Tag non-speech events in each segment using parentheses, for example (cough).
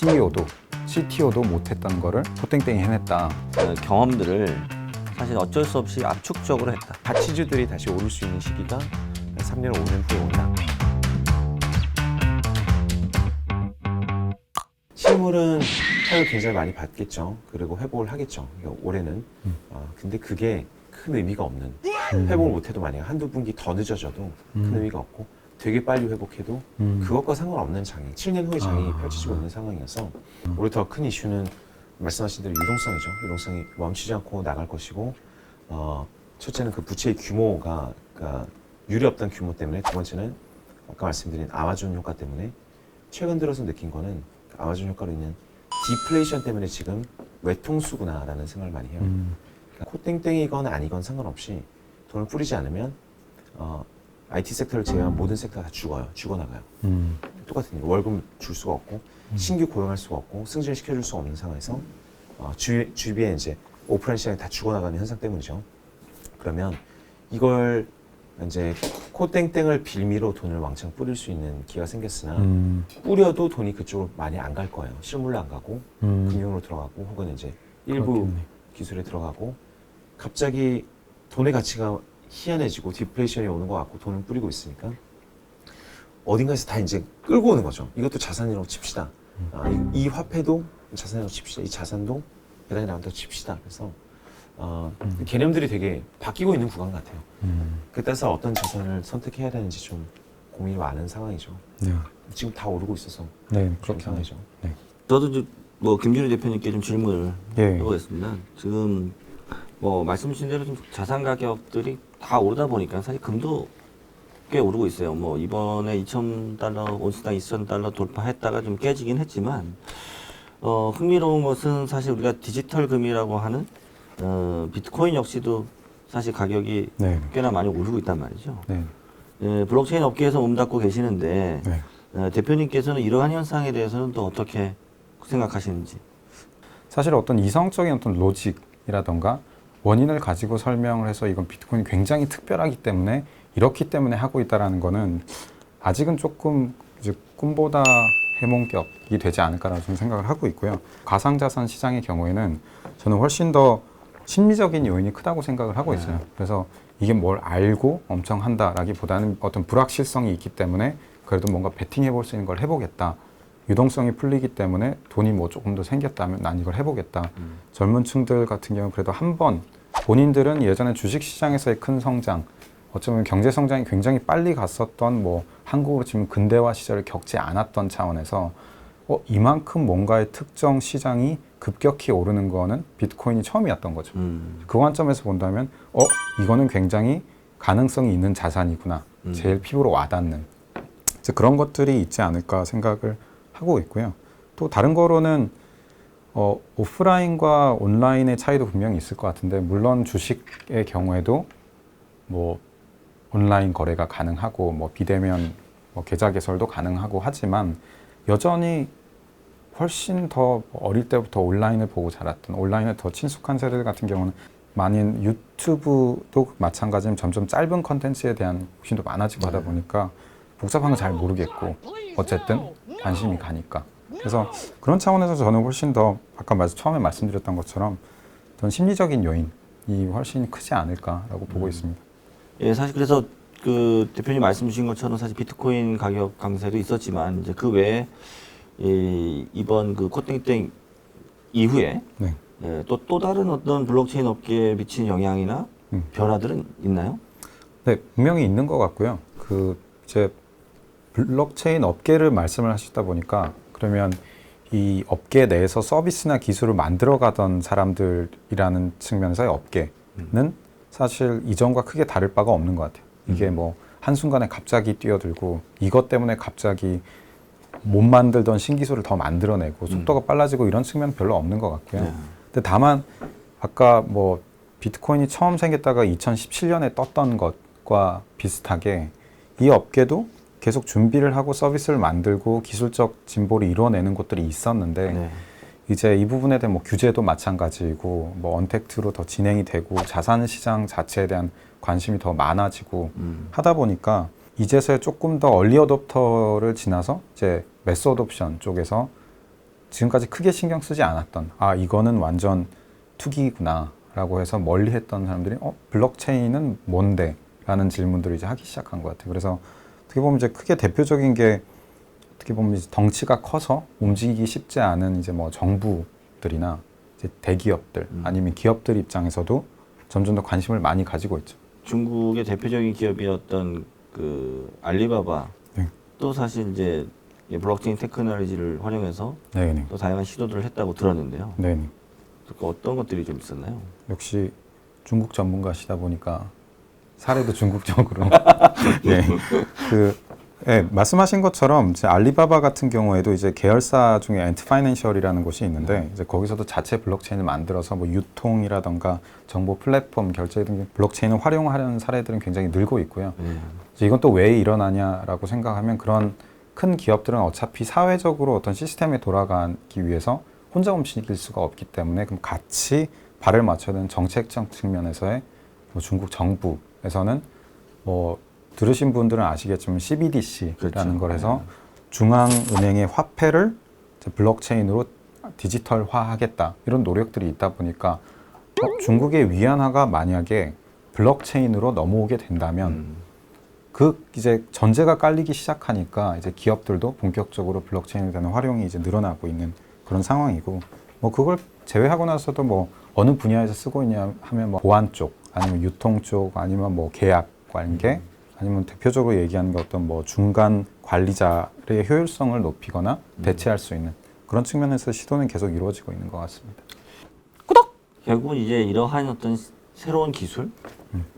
CEO도 CTO도 못했던 거를 포땡땡이 해냈다. 어, 경험들을 사실 어쩔 수 없이 압축적으로 했다. 가치주들이 다시 오를 수 있는 시기가 한 3년, 5년 후에 온다. 실물은 타격 굉장히 많이 받겠죠. 그리고 회복을 하겠죠. 그러니까 올해는. 어, 근데 그게 큰 의미가 없는. 회복을 못해도 만약 한두 분기 더 늦어져도 큰 의미가 없고 되게 빨리 회복해도 음. 그것과 상관없는 장애, 7년 후의 장이 아. 펼쳐지고 있는 상황이어서 올해 더큰 이슈는 말씀하신 대로 유동성이죠. 유동성이 멈추지 않고 나갈 것이고 어, 첫째는 그 부채의 규모가 그러니까 유례 없던 규모 때문에 두 번째는 아까 말씀드린 아마존 효과 때문에 최근 들어서 느낀 거는 그 아마존 효과로 인한 디플레이션 때문에 지금 외통수구나라는 생각을 많이 해요. 음. 그러니까 코땡땡이건 아니건 상관없이 돈을 뿌리지 않으면 어, IT 섹터를 제외한 모든 섹터가 다 죽어요. 죽어나가요. 음. 똑같은 일. 월급 줄 수가 없고 신규 고용할 수가 없고 승진 시켜 줄 수가 없는 상황에서 어, 주, 주위에 이제 오프라인 시장이 다 죽어나가는 현상 때문이죠. 그러면 이걸 이제 코땡땡을 빌미로 돈을 왕창 뿌릴 수 있는 기회가 생겼으나 음. 뿌려도 돈이 그쪽으로 많이 안 갈 거예요. 실물로 안 가고 음. 금융으로 들어가고 혹은 이제 일부 그렇겠네. 기술에 들어가고 갑자기 돈의 가치가 희한해지고 디플레이션이 오는 것 같고 돈을 뿌리고 있으니까 어딘가에서 다 이제 끌고 오는 거죠. 이것도 자산이라고 칩시다. 아, 이, 이 화폐도 자산이라고 칩시다. 이 자산도 배당이 나온다고 칩시다. 그래서 어, 개념들이 되게 바뀌고 있는 구간 같아요. 음. 그 따라서 어떤 자산을 선택해야 되는지 좀 고민이 많은 상황이죠. 네. 지금 다 오르고 있어서 네, 그런 그렇게 상황이죠. 저도 이제 뭐 김준희 대표님께 좀 질문을 예. 해보겠습니다. 지금 뭐 말씀 주신 대로 좀 자산 가격들이 다 오르다 보니까 사실 금도 꽤 오르고 있어요. 뭐 이번에 2,000달러, 온스당 2,000달러 돌파했다가 좀 깨지긴 했지만 어, 흥미로운 것은 사실 우리가 디지털 금이라고 하는 어, 비트코인 역시도 사실 가격이 네. 꽤나 많이 오르고 있단 말이죠. 네. 예, 블록체인 업계에서 몸담고 계시는데 네. 어, 대표님께서는 이러한 현상에 대해서는 또 어떻게 생각하시는지. 사실 어떤 이성적인 어떤 로직이라던가 원인을 가지고 설명을 해서 이건 비트코인이 굉장히 특별하기 때문에 이렇기 때문에 하고 있다라는 거는 아직은 조금 이제 꿈보다 해몽격이 되지 않을까라고 좀 생각을 하고 있고요. 가상자산 시장의 경우에는 저는 훨씬 더 심리적인 요인이 크다고 생각을 하고 있어요. 그래서 이게 뭘 알고 엄청 한다라기보다는 어떤 불확실성이 있기 때문에 그래도 뭔가 베팅해 볼 수 있는 걸 해보겠다. 유동성이 풀리기 때문에 돈이 뭐 조금 더 생겼다면 난 이걸 해보겠다. 젊은 층들 같은 경우는 그래도 한 번 본인들은 예전에 주식 시장에서의 큰 성장, 어쩌면 경제 성장이 굉장히 빨리 갔었던 뭐 한국으로 치면 근대화 시절을 겪지 않았던 차원에서 어, 이만큼 뭔가의 특정 시장이 급격히 오르는 거는 비트코인이 처음이었던 거죠. 음. 그 관점에서 본다면 어 이거는 굉장히 가능성이 있는 자산이구나 음. 제일 피부로 와닿는 그런 것들이 있지 않을까 생각을 하고 있고요 또 다른 거로는 어, 오프라인과 온라인의 차이도 분명히 있을 것 같은데 물론 주식의 경우에도 뭐 온라인 거래가 가능하고 뭐 비대면 뭐 계좌 개설도 가능하고 하지만 여전히 훨씬 더 어릴 때부터 온라인을 보고 자랐던 온라인에 더 친숙한 세대들 같은 경우는 많은 유튜브도 마찬가지로 점점 짧은 컨텐츠에 대한 욕심도 많아지고 하다 보니까 복잡한 거 잘 모르겠고 어쨌든 관심이 가니까 그래서 그런 차원에서 저는 훨씬 더 아까 말씀 처음에 말씀드렸던 것처럼 어떤 심리적인 요인이 훨씬 크지 않을까라고 보고 있습니다. 예, 사실 그래서 그 대표님 말씀 주신 것처럼 사실 비트코인 가격 강세도 있었지만 이제 그 외에 이 이번 그 코땡땡 이후에 네. 예, 또, 또 다른 어떤 블록체인 업계에 미친 영향이나 음. 변화들은 있나요? 네, 분명히 있는 것 같고요. 그 이제 블록체인 업계를 말씀을 하시다 보니까 그러면 이 업계 내에서 서비스나 기술을 만들어 가던 사람들이라는 측면에서의 업계는 사실 이전과 크게 다를 바가 없는 것 같아요. 이게 뭐 한순간에 갑자기 뛰어들고 이것 때문에 갑자기 못 만들던 신기술을 더 만들어내고 속도가 빨라지고 이런 측면은 별로 없는 것 같고요. 네. 근데 다만 아까 뭐 비트코인이 처음 생겼다가 2017년에 떴던 것과 비슷하게 이 업계도 계속 준비를 하고 서비스를 만들고 기술적 진보를 이뤄내는 곳들이 있었는데 네. 이제 이 부분에 대한 뭐 규제도 마찬가지고 뭐 언택트로 더 진행이 되고 자산 시장 자체에 대한 관심이 더 많아지고 음. 하다 보니까 이제서야 조금 더 얼리 어답터를 지나서 이제 매스 어답션 쪽에서 지금까지 크게 신경 쓰지 않았던 아 이거는 완전 투기구나라고 해서 멀리했던 사람들이 어 블록체인은 뭔데?라는 질문들을 이제 하기 시작한 것 같아요. 그래서 어떻게 보면 이제 크게 대표적인 게 어떻게 보면 이제 덩치가 커서 움직이기 쉽지 않은 이제 뭐 정부들이나 이제 대기업들 음. 아니면 기업들 입장에서도 점점 더 관심을 많이 가지고 있죠. 중국의 대표적인 기업이었던 그 알리바바 네. 또 사실 이제 이 블록체인 테크놀로지를 활용해서 네네. 또 다양한 시도들을 했다고 들었는데요. 네네. 그 어떤 것들이 좀 있었나요? 역시 중국 전문가시다 보니까 사례도 중국적으로 예. (laughs) 그 예, 말씀하신 것처럼 이제 알리바바 같은 경우에도 이제 계열사 중에 엔트 파이낸셜이라는 곳이 있는데 이제 거기서도 자체 블록체인을 만들어서 뭐 유통이라던가 정보 플랫폼 결제 등 블록체인을 활용하려는 사례들은 굉장히 늘고 있고요. 네. 그래서 이건 또 왜 일어나냐라고 생각하면 그런 큰 기업들은 어차피 사회적으로 어떤 시스템에 돌아가기 위해서 혼자 움직일 수가 없기 때문에 그럼 같이 발을 맞춰야 되는 정책적 측면에서의 뭐 중국 정부에서는 뭐 들으신 분들은 아시겠지만 CBDC라는 그렇죠. 걸 해서 중앙은행의 화폐를 블록체인으로 디지털화하겠다 이런 노력들이 있다 보니까 어, 중국의 위안화가 만약에 블록체인으로 넘어오게 된다면 음. 그 이제 전제가 깔리기 시작하니까 이제 기업들도 본격적으로 블록체인에 대한 활용이 이제 늘어나고 있는 그런 상황이고 뭐 그걸 제외하고 나서도 뭐 어느 분야에서 쓰고 있냐 하면 뭐 보안 쪽 아니면 유통 쪽 아니면 뭐 계약 관계 아니면 대표적으로 얘기하는 게 어떤 뭐 중간 관리자의 효율성을 높이거나 대체할 수 있는 그런 측면에서 시도는 계속 이루어지고 있는 것 같습니다. 결국은 이제 이러한 어떤 시- 새로운 기술,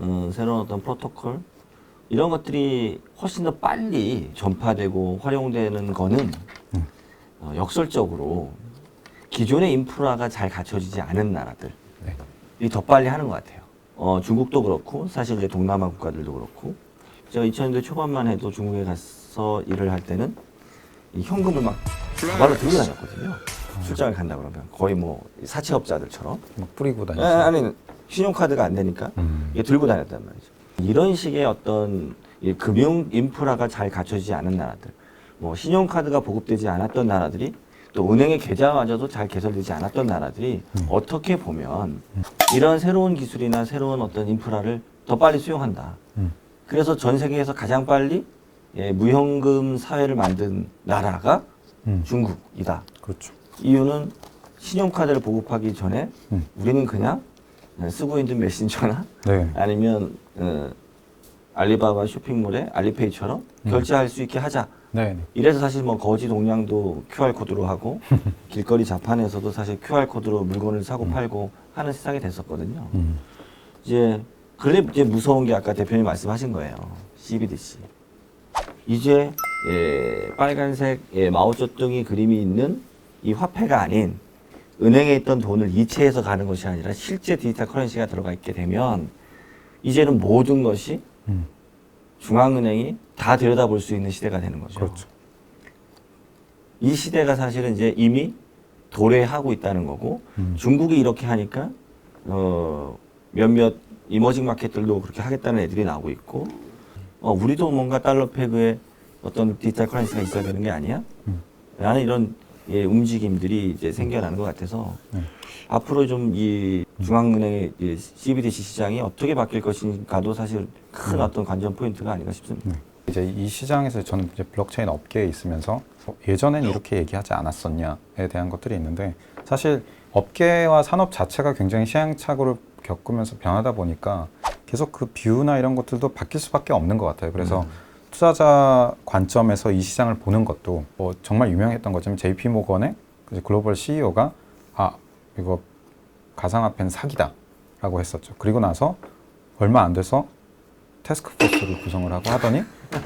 음, 새로운 어떤 프로토콜 이런 것들이 훨씬 더 빨리 전파되고 활용되는 거는 어, 역설적으로 기존의 인프라가 잘 갖춰지지 않은 나라들이 네. 더 빨리 하는 것 같아요. 어, 중국도 그렇고 사실 이제 동남아 국가들도 그렇고 제가 2000년대 초반만 해도 중국에 가서 일을 할 때는 이 현금을 막 가발로 들고 다녔거든요. 출장을 간다 그러면 거의 뭐 사채업자들처럼 막 뿌리고 아, 다니죠. 아니 신용카드가 안 되니까 음. 이게 들고 다녔단 말이죠. 이런 식의 어떤 이 금융 인프라가 잘 갖춰지지 않은 나라들, 뭐 신용카드가 보급되지 않았던 나라들이 또 은행의 계좌마저도 잘 개설되지 않았던 나라들이 어떻게 보면 이런 새로운 기술이나 새로운 어떤 인프라를 더 빨리 수용한다. 음. 그래서 전 세계에서 가장 빨리 예, 무현금 사회를 만든 나라가 음. 중국이다. 그렇죠. 이유는 신용카드를 보급하기 전에 음. 우리는 그냥 쓰고 있는 메신저나 네. 아니면 어, 알리바바 쇼핑몰에 알리페이처럼 음. 결제할 수 있게 하자. 네. 이래서 사실 뭐 거지 동량도 QR 코드로 하고 (laughs) 길거리 자판에서도 사실 QR 코드로 물건을 사고 팔고 하는 세상이 됐었거든요. 음. 이제 이제 무서운 게 아까 대표님 말씀하신 거예요. CBDC. 이제 예, 빨간색 예, 마오쩌둥이 그림이 있는 이 화폐가 아닌 은행에 있던 돈을 이체해서 가는 것이 아니라 실제 디지털 커런시가 들어가 있게 되면 이제는 모든 것이 음. 중앙은행이 다 들여다볼 수 있는 시대가 되는 거죠. 그렇죠. 이 시대가 사실은 이제 이미 도래하고 있다는 거고 음. 중국이 이렇게 하니까 어 몇몇 이머징 마켓들도 그렇게 하겠다는 애들이 나오고 있고 어 우리도 뭔가 달러 페그에 어떤 디지털 커런시가 있어야 되는 게 아니야? 음. 라는 이런 예, 움직임들이 이제 생겨나는 것 같아서 네. 앞으로 좀 이 중앙은행의 이 CBDC 시장이 어떻게 바뀔 것인가도 사실 큰 어떤 관전 포인트가 아닌가 싶습니다. 네. 이제 이 시장에서 저는 이제 블록체인 업계에 있으면서 어, 예전엔 이렇게 얘기하지 않았었냐에 대한 것들이 있는데 사실 업계와 산업 자체가 굉장히 시행착오를 겪으면서 변하다 보니까 계속 그 뷰나 이런 것들도 바뀔 수밖에 없는 것 같아요. 그래서 투자자 관점에서 이 시장을 보는 것도 뭐 정말 유명했던 것처럼 JP 모건의 그 글로벌 CEO가 아 이거 가상화폐는 사기다라고 했었죠. 그리고 나서 얼마 안 돼서 테스크포스를 구성을 하고 하더니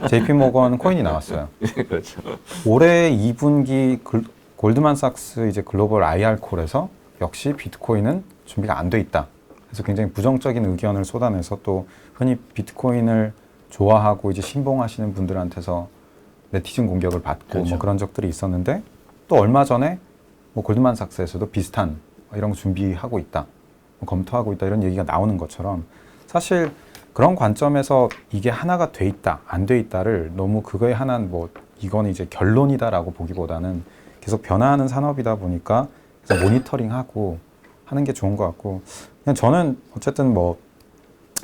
JP 모건 코인이 나왔어요. (laughs) 그렇죠. 올해 2분기 글, 골드만삭스 이제 글로벌 IR 콜에서 역시 비트코인은 준비가 안 돼 있다. 그래서 굉장히 부정적인 의견을 쏟아내서 또 흔히 비트코인을 좋아하고 이제 신봉하시는 분들한테서 네티즌 공격을 받고 그렇죠. 뭐 그런 적들이 있었는데 또 얼마 전에 뭐 골드만삭스에서도 비슷한 이런 거 준비하고 있다, 뭐 검토하고 있다 이런 얘기가 나오는 것처럼 사실 그런 관점에서 이게 하나가 돼 있다, 안 돼 있다를 너무 그거에 하나는 뭐 이건 이제 결론이다라고 보기보다는 계속 변화하는 산업이다 보니까 모니터링하고 하는 게 좋은 것 같고 그냥 저는 어쨌든 뭐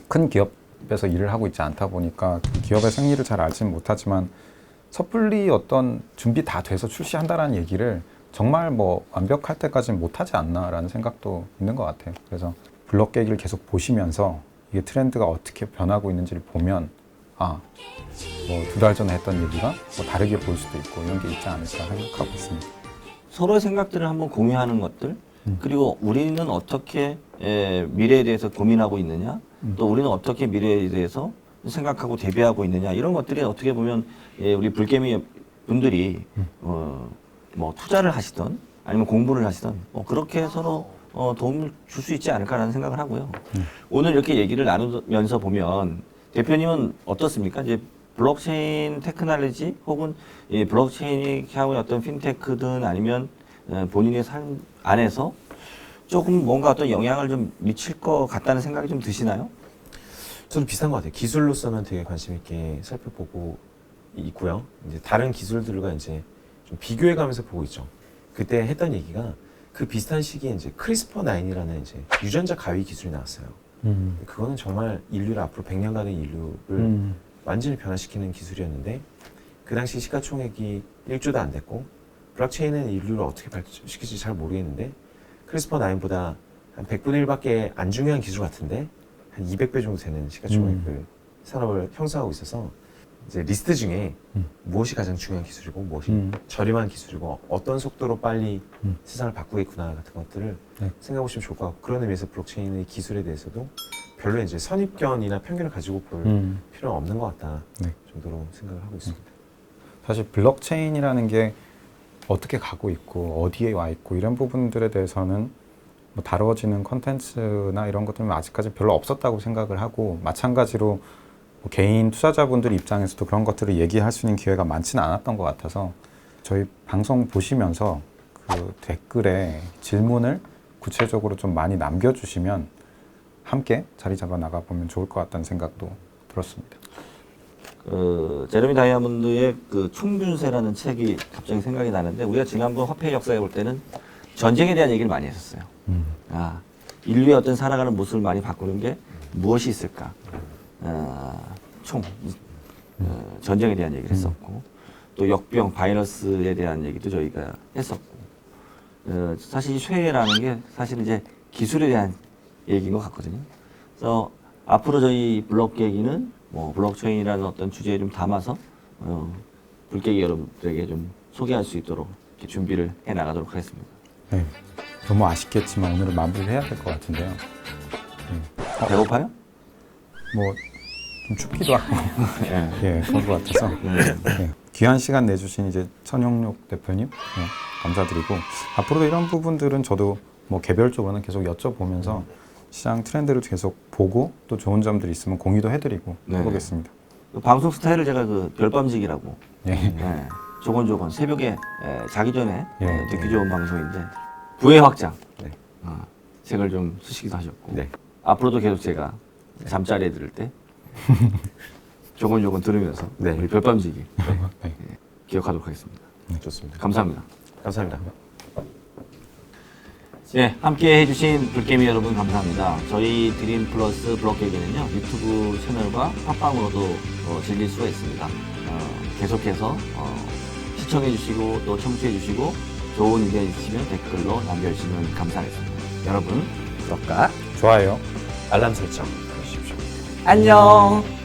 큰 기업에서 일을 하고 있지 않다 보니까 그 기업의 생리를 잘 알지는 못하지만 섣불리 어떤 준비 다 돼서 출시한다라는 얘기를 정말 뭐 완벽할 때까지는 못하지 않나라는 생각도 있는 것 같아요. 그래서 블록 깨기를 계속 보시면서 이게 트렌드가 어떻게 변하고 있는지를 보면 아, 뭐 두 달 전에 했던 얘기가 뭐 다르게 보일 수도 있고 이런 게 있지 않을까 생각하고 있습니다. 서로의 생각들을 한번 공유하는 것들 음. 그리고 우리는 어떻게 에, 미래에 대해서 고민하고 있느냐 음. 또 우리는 어떻게 미래에 대해서 생각하고 대비하고 있느냐 이런 것들이 어떻게 보면 예, 우리 불개미 분들이 음. 어, 뭐 투자를 하시던 아니면 공부를 하시던 뭐 그렇게 서로 어, 도움을 줄 수 있지 않을까라는 생각을 하고요. 음. 오늘 이렇게 얘기를 나누면서 보면 대표님은 어떻습니까? 이제 블록체인 테크놀로지 혹은 이 블록체인이 향후의 어떤 핀테크든 아니면 어, 본인의 삶 안에서 조금 뭔가 어떤 영향을 좀 미칠 것 같다는 생각이 좀 드시나요? 저는 비슷한 것 같아요. 기술로서는 되게 관심 있게 살펴보고 있고요. 이제 다른 기술들과 이제 좀 비교해가면서 보고 있죠. 그때 했던 얘기가 그 비슷한 시기에 이제 크리스퍼 9이라는 이제 유전자 가위 기술이 나왔어요. 음. 그거는 정말 인류를 앞으로 100년간의 인류를 음. 완전히 변화시키는 기술이었는데 그 당시 시가총액이 1조도 안 됐고 블록체인은 인류를 어떻게 발전시킬지 잘 모르겠는데 크리스퍼 9보다 한 100분의 1밖에 안 중요한 기술 같은데 한 200배 정도 되는 시가총액을 산업을 형성하고 있어서 이제 리스트 중에 음. 무엇이 가장 중요한 기술이고 무엇이 음. 저렴한 기술이고 어떤 속도로 빨리 음. 세상을 바꾸겠구나 같은 것들을 네. 생각해 보시면 좋을 것 같고 그런 의미에서 블록체인의 기술에 대해서도 별로 이제 선입견이나 편견을 가지고 볼 음. 필요는 없는 것 같다 네. 정도로 생각을 하고 있습니다. 사실 블록체인이라는 게 어떻게 가고 있고 어디에 와 있고 이런 부분들에 대해서는 뭐 다루어지는 컨텐츠나 이런 것들은 아직까지 별로 없었다고 생각을 하고 마찬가지로 뭐 개인 투자자분들 입장에서도 그런 것들을 얘기할 수 있는 기회가 많지는 않았던 것 같아서 저희 방송 보시면서 그 댓글에 질문을 구체적으로 좀 많이 남겨주시면 함께 자리 잡아 나가 보면 좋을 것 같다는 생각도 들었습니다. 그 제레미 다이아몬드의 그 총균세라는 책이 갑자기 생각이 나는데 우리가 지난번 화폐 역사에 볼 때는 전쟁에 대한 얘기를 많이 했었어요. 아, 인류의 어떤 살아가는 모습을 많이 바꾸는 게 무엇이 있을까? 아, 총 어, 전쟁에 대한 얘기를 했었고 또 역병 바이러스에 대한 얘기도 저희가 했었고 어, 사실 이 쇠라는 게 사실 이제 기술에 대한 얘기인 것 같거든요. 그래서 앞으로 저희 블록 계기는 뭐 블록체인이라는 어떤 주제에 좀 담아서 어, 불깨기 여러분들에게 좀 소개할 수 있도록 이렇게 준비를 해 나가도록 하겠습니다. 네. 너무 아쉽겠지만 오늘은 마무리를 해야 될 것 같은데요. 어, 배고파요? 뭐 좀 춥기도 하고 (laughs) 예. 예 그런 것 같아서 예, 귀한 시간 내주신 이제 천용록 대표님 예, 감사드리고 앞으로도 이런 부분들은 저도 뭐 개별적으로는 계속 여쭤보면서 시장 트렌드를 계속 보고 또 좋은 점들 있으면 공유도 해드리고 네. 해보겠습니다. 그 방송 스타일을 제가 그 별밤지기라고 예. 예. 조곤조곤 새벽에 예, 자기 전에 예. 예, 듣기 좋은 방송인데 부의 확장 네. 어, 책을 좀 쓰시기도 하셨고 네. 앞으로도 계속 제가 잠자리에 들을 때 (laughs) 조곤조곤 들으면서 네. 우리 별밤지기 (laughs) 네. 기억하도록 하겠습니다. 좋습니다. 감사합니다. 감사합니다. 네, 함께 해주신 불개미 여러분 감사합니다. 저희 드림 플러스 블록 얘기는요, 유튜브 채널과 팟빵으로도 어, 즐길 수가 있습니다. 어, 계속해서 어, 시청해주시고 또 청취해주시고 좋은 의견 있으시면 댓글로 남겨주시면 감사하겠습니다. 여러분, 구독과 좋아요. 알람 설정 해주십시오. 안녕!